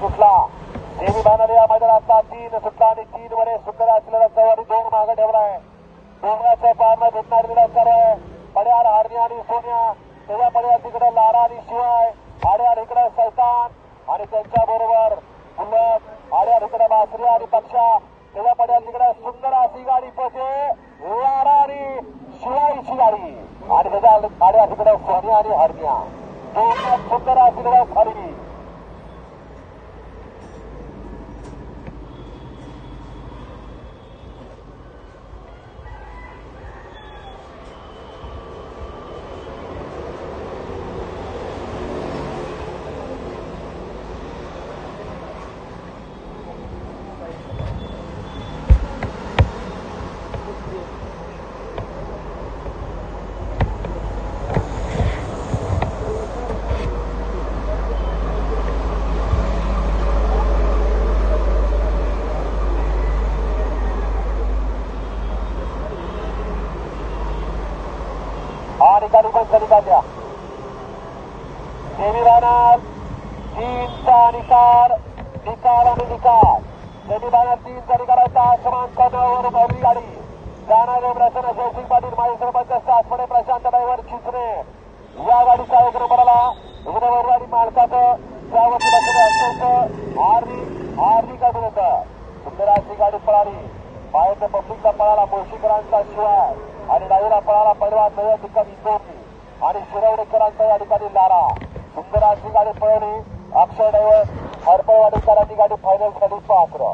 सुटला. Semi final या मैदानातला तीन सुटला आणि तीन मध्ये सुंदर असलेला चव्हाणी दोन मागे ठेवलाय. डोंगराच्या पारणं भेटणार निरंतर आहे पड्यार हारणी आणि सोन्या. त्याच्या पड्यार तिकडे लारा आणि शिवाय. आड्यार इकडे सैतान. आणि त्यांच्या बरोबर बुलट आड्यार इकडे बासरी आणि पक्षा. त्याच्या पड्यार तिकडे सुंदर अशी गाडी पळते लारा आणि शिवायची गाडी. आणि त्याच्या आड्या तिकडे सोन्या आणि हरण्या दोन सुंदर अशी तिकडे खरी हा निकाली पण कधी तीनचा निकाल निकाल आणि निकाल. सेमीफायनल तीनचा निकालाचा आसमान कदवर पहिली गाडी. जाणारे प्रसन्न जयसिंग पाटील माजी सरपंच सासपडे प्रशांत ड्रायव्हर चिचणे या गाडीचा एक नंबरला उघड्यावर आणि मालकाचं त्यावरती बसलेलं अत्यंत आरणी आरणी काय म्हणत सुंदर अशी गाडी पळाली. बाहेरच्या पब्लिकला पळाला मुळशीकरांचा शिवाय. आणि पडवा पळाला पैलवान नव्या ठिकाणी इतोरी आणि शिरवडेकरांचा या ठिकाणी लारा. सुंदर अशी गाडी पळवली. अक्षय ड्रायव्हर हरपळवाडीकरांनी गाडी फायनलसाठी पात्र.